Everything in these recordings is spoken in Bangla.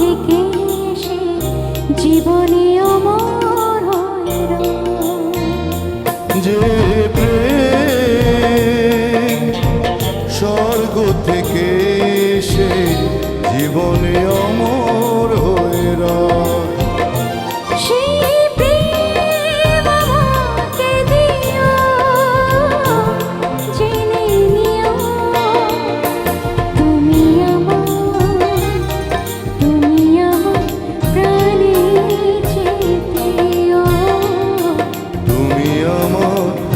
থেকে এসে জীবনে অমর হইল যে প্রেম স্বর্গ থেকে এসে জীবনে অমর তুমি আমার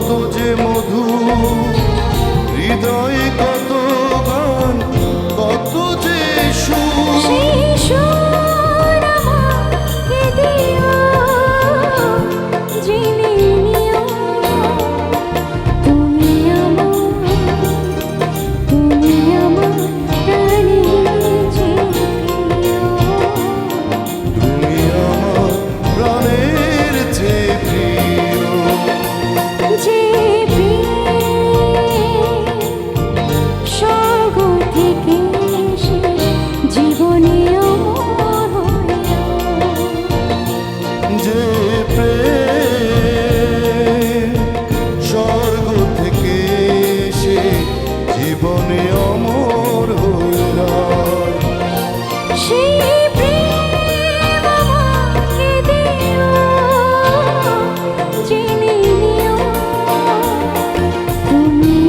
কত যে me.